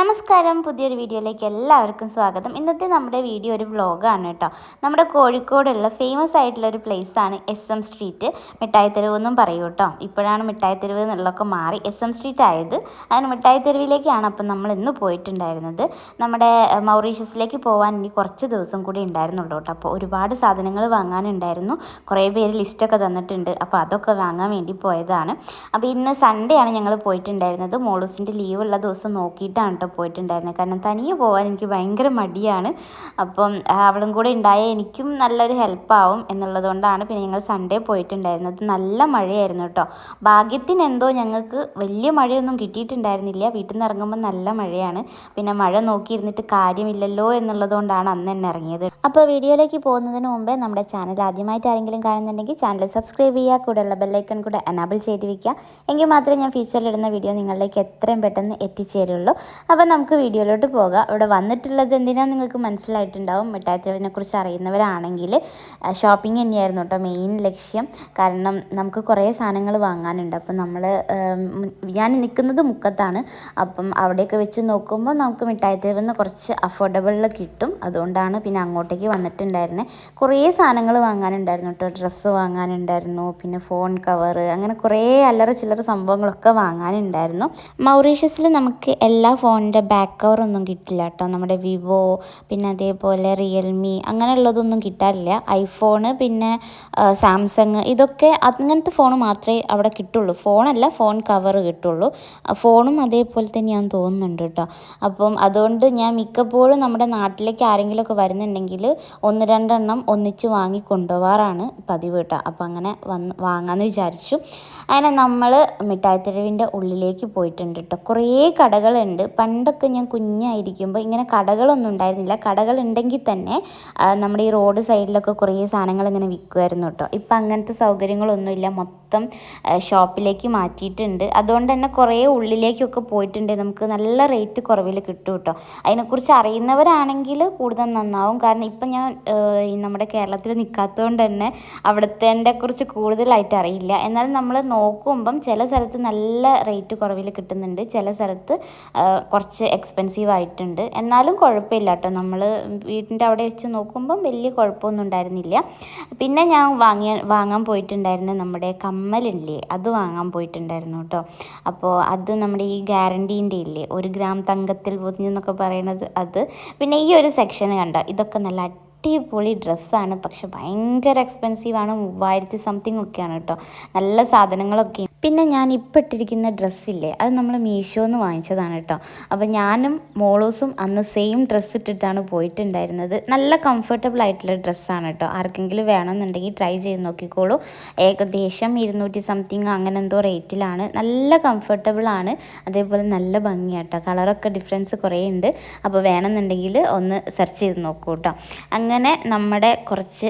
നമസ്കാരം. പുതിയൊരു വീഡിയോയിലേക്ക് എല്ലാവർക്കും സ്വാഗതം. ഇന്നത്തെ നമ്മുടെ വീഡിയോ ഒരു വ്ളോഗാണ് കേട്ടോ. നമ്മുടെ കോഴിക്കോടുള്ള ഫേമസ് ആയിട്ടുള്ള ഒരു ആണ് എസ് എം സ്ട്രീറ്റ് മിഠായിത്തെരുവ് എന്നും പറയൂ കേട്ടോ. ഇപ്പോഴാണ് മിഠായിത്തെരുവ് എന്നുള്ളതൊക്കെ മാറി എസ് എം സ്ട്രീറ്റ് ആയത്. അതിന് മിഠായിത്തെരുവിലേക്കാണ് അപ്പം നമ്മൾ ഇന്ന് പോയിട്ടുണ്ടായിരുന്നത്. നമ്മുടെ മൗറീഷ്യസിലേക്ക് പോകാൻ ഇനി കുറച്ച് ദിവസം കൂടി ഉണ്ടായിരുന്നുള്ളൂ കേട്ടോ. അപ്പോൾ ഒരുപാട് സാധനങ്ങൾ വാങ്ങാനുണ്ടായിരുന്നു. കുറേ പേര് ലിസ്റ്റൊക്കെ തന്നിട്ടുണ്ട്. അപ്പോൾ അതൊക്കെ വാങ്ങാൻ വേണ്ടി പോയതാണ്. അപ്പോൾ ഇന്ന് സൺഡേ ആണ് ഞങ്ങൾ പോയിട്ടുണ്ടായിരുന്നത്. മോളൂസിന്റെ ലീവുള്ള ദിവസം നോക്കിയിട്ടാണ് കേട്ടോ പോയിട്ടുണ്ടായിരുന്നത് കാരണം തനിയെ പോകാൻ എനിക്ക് ഭയങ്കര മടിയാണ്. അപ്പം അവളും കൂടെ ഉണ്ടായ എനിക്കും നല്ലൊരു ഹെൽപ്പാവും എന്നുള്ളതുകൊണ്ടാണ് പിന്നെ ഞങ്ങൾ സൺഡേ പോയിട്ടുണ്ടായിരുന്നത്. നല്ല മഴയായിരുന്നു കേട്ടോ. ഭാഗ്യത്തിന് എന്തോ ഞങ്ങൾക്ക് വലിയ മഴയൊന്നും കിട്ടിയിട്ടുണ്ടായിരുന്നില്ല. വീട്ടിൽ നിന്ന് ഇറങ്ങുമ്പോൾ നല്ല മഴയാണ്. പിന്നെ മഴ നോക്കിയിരുന്നിട്ട് കാര്യമില്ലല്ലോ എന്നുള്ളതുകൊണ്ടാണ് അന്ന് തന്നെ ഇറങ്ങിയത്. അപ്പോൾ വീഡിയോയിലേക്ക് പോകുന്നതിന് മുമ്പേ നമ്മുടെ ചാനൽ ആദ്യമായിട്ട് ആരെങ്കിലും കാണുന്നുണ്ടെങ്കിൽ ചാനൽ സബ്സ്ക്രൈബ് ചെയ്യുക കൂടെയുള്ള ബെല്ലൈക്കൺ കൂടെ എനാബിൾ ചെയ്ത് വയ്ക്കുക എങ്കിൽ മാത്രമേ ഞാൻ ഫ്യൂച്ചറിലിടുന്ന വീഡിയോ നിങ്ങളിലേക്ക് എത്രയും പെട്ടെന്ന് എത്തിച്ചേരുള്ളൂ. അപ്പോൾ നമുക്ക് വീഡിയോയിലോട്ട് പോകാം. ഇവിടെ വന്നിട്ടുള്ളത് എന്തിനാ നിങ്ങൾക്ക് മനസ്സിലായിട്ടുണ്ടാവും? മിഠായിത്തെരുവിനെ കുറിച്ച് അറിയുന്നവരാണെങ്കിൽ ഷോപ്പിംഗ് തന്നെയായിരുന്നു കേട്ടോ മെയിൻ ലക്ഷ്യം. കാരണം നമുക്ക് കുറേ സാധനങ്ങൾ വാങ്ങാനുണ്ട്. അപ്പം നമ്മൾ ഞാൻ നിൽക്കുന്നത് മുക്കത്താണ്. അപ്പം അവിടെയൊക്കെ വെച്ച് നോക്കുമ്പോൾ നമുക്ക് മിഠായിത്തെരുവിൽ നിന്ന് കുറച്ച് അഫോർഡബിളിൽ കിട്ടും. അതുകൊണ്ടാണ് പിന്നെ അങ്ങോട്ടേക്ക് വന്നിട്ടുണ്ടായിരുന്നത് കുറേ സാധനങ്ങൾ വാങ്ങാനുണ്ടായിരുന്നു കേട്ടോ. ഡ്രസ്സ് വാങ്ങാനുണ്ടായിരുന്നു. പിന്നെ ഫോൺ കവർ അങ്ങനെ കുറേ അല്ലറ ചില്ലറ സംഭവങ്ങളൊക്കെ വാങ്ങാനുണ്ടായിരുന്നു. മൗറീഷ്യസിൽ നമുക്ക് എല്ലാ ഫോൺ ഫോണിന്റെ ബാക്ക് കവറൊന്നും കിട്ടില്ല കേട്ടോ നമ്മുടെ വിവോ പിന്നെ അതേപോലെ റിയൽമി അങ്ങനെയുള്ളതൊന്നും കിട്ടാറില്ല. ഐഫോണ് പിന്നെ സാംസങ് ഇതൊക്കെ അങ്ങനത്തെ ഫോൺ മാത്രമേ അവിടെ കിട്ടുള്ളൂ. ഫോണല്ല ഫോൺ കവർ കിട്ടുള്ളൂ. ഫോണും അതേപോലെ തന്നെയാണെന്ന് തോന്നുന്നുണ്ട് കേട്ടോ അപ്പം അതുകൊണ്ട് ഞാൻ മിക്കപ്പോഴും നമ്മുടെ നാട്ടിലേക്ക് ആരെങ്കിലുമൊക്കെ വരുന്നുണ്ടെങ്കിൽ ഒന്ന് രണ്ടെണ്ണം ഒന്നിച്ച് വാങ്ങി കൊണ്ടുപോകാറാണ് പതിവ് കേട്ടോ അപ്പം അങ്ങനെ വന്ന് വാങ്ങാമെന്ന് വിചാരിച്ചു. അങ്ങനെ നമ്മൾ മിഠായിത്തെരുവിന്റെ ഉള്ളിലേക്ക് പോയിട്ടുണ്ട് കേട്ടോ കുറേ കടകളുണ്ട്. പണ്ടൊക്കെ ഞാൻ കുഞ്ഞായിരിക്കുമ്പോൾ ഇങ്ങനെ കടകളൊന്നും ഉണ്ടായിരുന്നില്ല. കടകൾ ഉണ്ടെങ്കിൽ തന്നെ നമ്മുടെ ഈ റോഡ് സൈഡിലൊക്കെ കുറേ സാധനങ്ങൾ ഇങ്ങനെ വിൽക്കുമായിരുന്നു കേട്ടോ. ഇപ്പം അങ്ങനത്തെ സൗകര്യങ്ങളൊന്നുമില്ല മൊത്തം ഷോപ്പിലേക്ക് മാറ്റിയിട്ടുണ്ട്. അതുകൊണ്ട് തന്നെ കുറേ ഉള്ളിലേക്കൊക്കെ പോയിട്ടുണ്ട്. നമുക്ക് നല്ല റേറ്റ് കുറവിൽ കിട്ടും കേട്ടോ. അതിനെക്കുറിച്ച് അറിയുന്നവരാണെങ്കിൽ കൂടുതൽ നന്നാവും. കാരണം ഇപ്പം ഞാൻ നമ്മുടെ കേരളത്തിൽ നിൽക്കാത്തതുകൊണ്ട് തന്നെ അവിടുത്തെ കുറിച്ച് കൂടുതലായിട്ട് അറിയില്ല. എന്നാലും നമ്മൾ നോക്കുമ്പം ചില സ്ഥലത്ത് നല്ല റേറ്റ് കുറവിൽ കിട്ടുന്നുണ്ട്. ചില സ്ഥലത്ത് കുറച്ച് എക്സ്പെൻസീവ് ആയിട്ടുണ്ട്. എന്നാലും കുഴപ്പമില്ല കേട്ടോ നമ്മൾ വീടിന്റെ അവിടെ വെച്ച് നോക്കുമ്പം വലിയ കുഴപ്പമൊന്നും ഉണ്ടായിരുന്നില്ല. പിന്നെ ഞാൻ വാങ്ങിയ വാങ്ങാൻ പോയിട്ടുണ്ടായിരുന്ന നമ്മുടെ കമ്മലില്ലേ അത് വാങ്ങാൻ പോയിട്ടുണ്ടായിരുന്നു കേട്ടോ. അപ്പോൾ അത് നമ്മുടെ ഈ ഗ്യാരണ്ടീന്റെ ഇല്ലേ ഒരു ഗ്രാം തങ്കത്തിൽ പൊതിഞ്ഞെന്നൊക്കെ പറയുന്നത് അത്. പിന്നെ ഈ ഒരു സെക്ഷൻ കണ്ടോ ഇതൊക്കെ നല്ല അടിപൊളി ഡ്രസ്സാണ്. പക്ഷെ ഭയങ്കര എക്സ്പെൻസീവാണ് മൂവായിരത്തി സംതിങ് ഒക്കെയാണ് കേട്ടോ. നല്ല സാധനങ്ങളൊക്കെ പിന്നെ ഞാൻ ഇപ്പം ഇട്ടിരിക്കുന്ന ഡ്രസ്സില്ലേ അത് നമ്മൾ മീഷോന്ന് വാങ്ങിച്ചതാണ് കേട്ടോ അപ്പോൾ ഞാനും മോളോസും അന്ന് സെയിം ഡ്രസ്സ് ഇട്ടിട്ടാണ് പോയിട്ടുണ്ടായിരുന്നത്. നല്ല കംഫർട്ടബിൾ ആയിട്ടുള്ള ഡ്രസ്സാണ് കേട്ടോ ആർക്കെങ്കിലും വേണമെന്നുണ്ടെങ്കിൽ ട്രൈ ചെയ്ത് നോക്കിക്കോളൂ. ഏകദേശം ഇരുന്നൂറ്റി സംതിങ് അങ്ങനെ എന്തോ റേറ്റിലാണ് നല്ല കംഫർട്ടബിൾ ആണ്. അതേപോലെ നല്ല ഭംഗിയാട്ടോ കളറൊക്കെ ഡിഫറൻസ് കുറേ ഉണ്ട്. അപ്പോൾ വേണമെന്നുണ്ടെങ്കിൽ ഒന്ന് സെർച്ച് ചെയ്ത് നോക്കൂ കേട്ടോ അങ്ങനെ നമ്മുടെ കുറച്ച്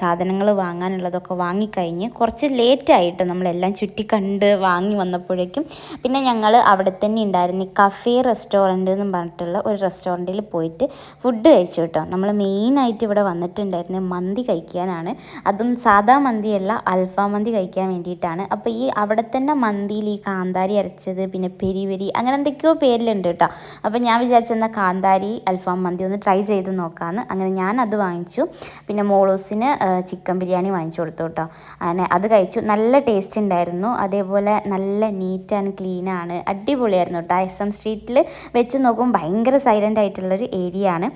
സാധനങ്ങൾ വാങ്ങാനുള്ളതൊക്കെ വാങ്ങിക്കഴിഞ്ഞ് കുറച്ച് ലേറ്റായിട്ട് നമ്മളെല്ലാം ചുറ്റി കണ്ട് വാങ്ങി വന്നപ്പോഴേക്കും പിന്നെ ഞങ്ങൾ അവിടെ തന്നെ ഉണ്ടായിരുന്നു കഫേ റെസ്റ്റോറന്റ് എന്ന് പറഞ്ഞിട്ടുള്ള ഒരു റെസ്റ്റോറന്റിൽ പോയിട്ട് ഫുഡ് കഴിച്ചു കേട്ടോ. നമ്മൾ മെയിനായിട്ട് ഇവിടെ വന്നിട്ടുണ്ടായിരുന്നത് മന്തി കഴിക്കാനാണ്. അതും സാധാ മന്തിയല്ല അൽഫാം മന്തി കഴിക്കാൻ വേണ്ടിയിട്ടാണ്. അപ്പോൾ ഈ അവിടെ തന്നെ മന്തിയിൽ ഈ കാന്താരി അരച്ചത് പിന്നെ പെരി പെരി അങ്ങനെ എന്തൊക്കെയോ പേരിലുണ്ട് കേട്ടോ. അപ്പോൾ ഞാൻ വിചാരിച്ചെന്ന കാന്താരി അൽഫാം മന്തി ഒന്ന് ട്രൈ ചെയ്ത് നോക്കാമെന്ന് അങ്ങനെ ഞാൻ അത് വാങ്ങിച്ചു. പിന്നെ മോളോസിന് ചിക്കൻ ബിരിയാണി വാങ്ങിച്ചു കൊടുത്തു കേട്ടോ. അങ്ങനെ അത് കഴിച്ചു. നല്ല ടേസ്റ്റ് ഉണ്ടായിരുന്നു. അതേപോലെ നല്ല നീറ്റ് ആൻഡ് ക്ലീൻ ആണ്. അടിപൊളിയായിരുന്നു കേട്ടോ എസ് എം സ്ട്രീറ്റിൽ വെച്ച് നോക്കുമ്പോൾ ഭയങ്കര സൈലന്റ് ആയിട്ടുള്ളൊരു ഏരിയ ആണ്.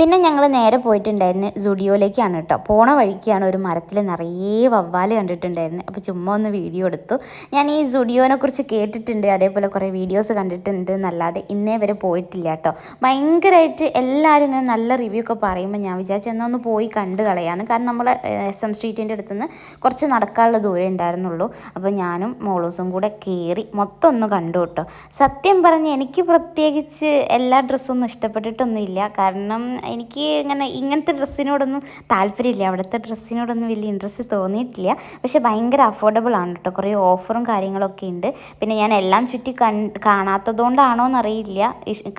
പിന്നെ ഞങ്ങൾ നേരെ പോയിട്ടുണ്ടായിരുന്നു സുഡിയോയിലേക്കാണ് കേട്ടോ പോണ വഴിക്കാണ് ഒരു മരത്തിൽ നിറയെ വവ്വാൽ കണ്ടിട്ടുണ്ടായിരുന്നു. അപ്പോൾ ചുമ്മാ ഒന്ന് വീഡിയോ എടുത്തു. ഞാൻ ഈ സുഡിയോനെ കുറിച്ച് കേട്ടിട്ടുണ്ട്. അതേപോലെ കുറേ വീഡിയോസ് കണ്ടിട്ടുണ്ട് എന്നല്ലാതെ ഇന്നേ വരെ പോയിട്ടില്ല കേട്ടോ ഭയങ്കരമായിട്ട് എല്ലാവരും ഇങ്ങനെ നല്ല റിവ്യൂ ഒക്കെ പറയുമ്പോൾ ഞാൻ വിചാരിച്ചു എന്നാൽ ഒന്ന് പോയി കണ്ട് കളയാന്ന്. കാരണം നമ്മൾ എസ് എം സ്ട്രീറ്റിന്റെ അടുത്തുനിന്ന് കുറച്ച് നടക്കാനുള്ള ദൂരം ഉണ്ടായിരുന്നുള്ളൂ. അപ്പോൾ ഞാനും മോളൂസും കൂടെ കയറി മൊത്തം ഒന്ന് കണ്ടു കേട്ടോ. സത്യം പറഞ്ഞ് എനിക്ക് പ്രത്യേകിച്ച് എല്ലാ ഡ്രസ്സൊന്നും ഇഷ്ടപ്പെട്ടിട്ടൊന്നുമില്ല. കാരണം എനിക്ക് ഇങ്ങനെ ഇങ്ങനത്തെ ഡ്രസ്സിനോടൊന്നും താല്പര്യമില്ല. അവിടുത്തെ ഡ്രസ്സിനോടൊന്നും വലിയ ഇൻട്രസ്റ്റ് തോന്നിയിട്ടില്ല. പക്ഷെ ഭയങ്കര അഫോർഡബിൾ ആണ് കേട്ടോ. കുറേ ഓഫറും കാര്യങ്ങളൊക്കെ ഉണ്ട്. പിന്നെ ഞാൻ എല്ലാം ചുറ്റി കൺ കാണാത്തതുകൊണ്ടാണോ എന്നറിയില്ല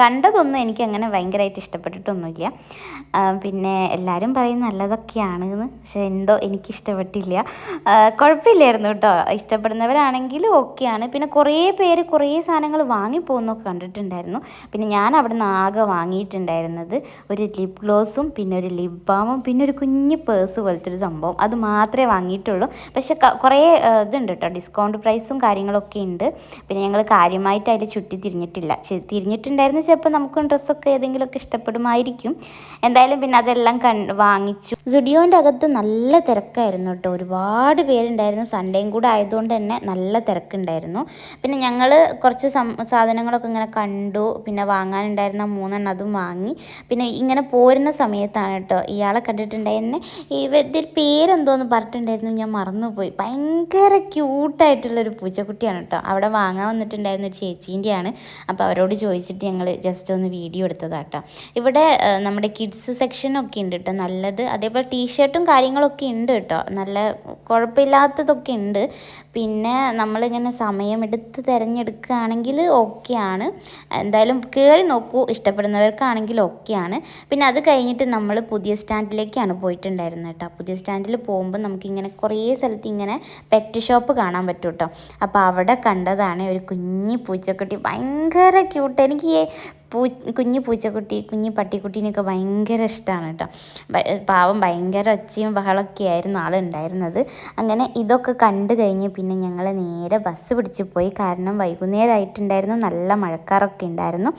കണ്ടതൊന്നും എനിക്ക് അങ്ങനെ ഭയങ്കരമായിട്ട് ഇഷ്ടപ്പെട്ടിട്ടൊന്നുമില്ല. പിന്നെ എല്ലാവരും പറയും നല്ലതൊക്കെയാണ് പക്ഷെ എന്തോ എനിക്ക് ഇഷ്ടപ്പെട്ടില്ല കുഴപ്പമില്ലായിരുന്നു കേട്ടോ. ഇഷ്ടപ്പെടുന്നവരാണ് പോകുന്നവരാണെങ്കിൽ ഓക്കെയാണ് പിന്നെ കുറേ പേര് കുറേ സാധനങ്ങൾ വാങ്ങിപ്പോകുന്നൊക്കെ കണ്ടിട്ടുണ്ടായിരുന്നു. പിന്നെ ഞാൻ അവിടെ നിന്ന് ആകെ വാങ്ങിയിട്ടുണ്ടായിരുന്നത് ഒരു ലിപ് ഗ്ലോസും പിന്നെ ഒരു ലിപ് ബാമും പിന്നെ ഒരു കുഞ്ഞ് പേഴ്സ് പോലത്തെ ഒരു സംഭവം. അത് മാത്രമേ വാങ്ങിയിട്ടുള്ളൂ. പക്ഷെ കുറേ ഇതുണ്ട് കേട്ടോ. ഡിസ്കൗണ്ട് പ്രൈസും കാര്യങ്ങളൊക്കെ ഉണ്ട്. പിന്നെ ഞങ്ങൾ കാര്യമായിട്ട് അതിൽ ചുറ്റി തിരിഞ്ഞിട്ടില്ല. തിരിഞ്ഞിട്ടുണ്ടായിരുന്നു ചിലപ്പോൾ നമുക്കും ഡ്രസ്സൊക്കെ ഏതെങ്കിലുമൊക്കെ ഇഷ്ടപ്പെടുമായിരിക്കും. എന്തായാലും പിന്നെ അതെല്ലാം കൺ വാങ്ങിച്ചു. സുഡിയോന്റെ അകത്ത് നല്ല തിരക്കായിരുന്നു കേട്ടോ. ഒരുപാട് പേരുണ്ടായിരുന്നു. സൺഡേയും കൂടെ ആയതുകൊണ്ട് തന്നെ നല്ല തിരക്കുണ്ടായിരുന്നു. പിന്നെ ഞങ്ങൾ കുറച്ച് സാധനങ്ങളൊക്കെ ഇങ്ങനെ കണ്ടു. പിന്നെ വാങ്ങാനുണ്ടായിരുന്ന മൂന്നെണ്ണം അതും വാങ്ങി. പിന്നെ ഇങ്ങനെ പോരുന്ന സമയത്താണ് കേട്ടോ ഇയാളെ കണ്ടിട്ടുണ്ടായിരുന്നെ. ഇവരുടെ പേരെന്തോന്ന് പറഞ്ഞിട്ടുണ്ടായിരുന്നു. ഞാൻ മറന്നുപോയി. ഭയങ്കര ക്യൂട്ടായിട്ടുള്ളൊരു പൂച്ചക്കുട്ടിയാണ് കേട്ടോ അവിടെ വാങ്ങാൻ വന്നിട്ടുണ്ടായിരുന്ന ഒരു ചേച്ചീന്റെയാണ്. അപ്പോൾ അവരോട് ചോദിച്ചിട്ട് ഞങ്ങൾ ജസ്റ്റ് ഒന്ന് വീഡിയോ എടുത്തതാട്ടോ ഇവിടെ നമ്മുടെ കിഡ്സ് സെക്ഷനൊക്കെ ഉണ്ട് കേട്ടോ നല്ലത്. അതേപോലെ ടീഷർട്ടും കാര്യങ്ങളൊക്കെ ഉണ്ട് കേട്ടോ നല്ല കുഴപ്പമില്ലാത്തതൊക്കെ ഉണ്ട്. പിന്നെ നമ്മളിങ്ങനെ സമയമെടുത്ത് തിരഞ്ഞെടുക്കുകയാണെങ്കിൽ ഓക്കെയാണ്. എന്തായാലും കയറി നോക്കൂ ഇഷ്ടപ്പെടുന്നവർക്കാണെങ്കിൽ ഓക്കെയാണ്. പിന്നെ അത് കഴിഞ്ഞിട്ട് നമ്മൾ പുതിയ സ്റ്റാൻഡിലേക്കാണ് പോയിട്ടുണ്ടായിരുന്നത് കേട്ടോ. പുതിയ സ്റ്റാൻഡിൽ പോകുമ്പോൾ നമുക്കിങ്ങനെ കുറേ സ്ഥലത്ത് ഇങ്ങനെ പെറ്റ് ഷോപ്പ് കാണാൻ പറ്റും കേട്ടോ. അപ്പോൾ അവിടെ കണ്ടതാണ് ഒരു കുഞ്ഞി പൂച്ചക്കുട്ടി. ഭയങ്കര ക്യൂട്ട് എനിക്ക് പൂ കുഞ്ഞു പൂച്ചക്കുട്ടി കുഞ്ഞു പട്ടിക്കുട്ടീനൊക്കെ ഭയങ്കര ഇഷ്ടമാണ് കേട്ടോ. പാവം ഭയങ്കര ഒച്ചയും ബഹളമൊക്കെ ആയിരുന്നു ആളുണ്ടായിരുന്നത്. അങ്ങനെ ഇതൊക്കെ കണ്ടു കഴിഞ്ഞ് പിന്നെ ഞങ്ങൾ നേരെ ബസ് പിടിച്ചു പോയി. കാരണം വൈകുന്നേരമായിട്ടുണ്ടായിരുന്നു നല്ല മഴക്കാറൊക്കെ ഉണ്ടായിരുന്നു.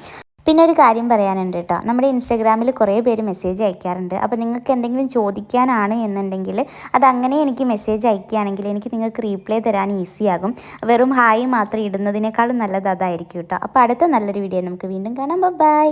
പിന്നെ ഒരു കാര്യം പറയാനുണ്ട് കേട്ടോ നമ്മുടെ ഇൻസ്റ്റാഗ്രാമിൽ കുറേ പേര് മെസ്സേജ് അയക്കാറുണ്ട്. അപ്പോൾ നിങ്ങൾക്ക് എന്തെങ്കിലും ചോദിക്കാനാണ് എന്നുണ്ടെങ്കിൽ അതങ്ങനെ എനിക്ക് മെസ്സേജ് അയക്കുകയാണെങ്കിൽ എനിക്ക് നിങ്ങൾക്ക് റീപ്ലൈ തരാൻ ഈസിയാകും. വെറും ഹായ് മാത്രം ഇടുന്നതിനേക്കാളും നല്ലത് അതായിരിക്കും കേട്ടോ അപ്പോൾ അടുത്ത നല്ലൊരു വീഡിയോ നമുക്ക് വീണ്ടും കാണാം. ബൈ.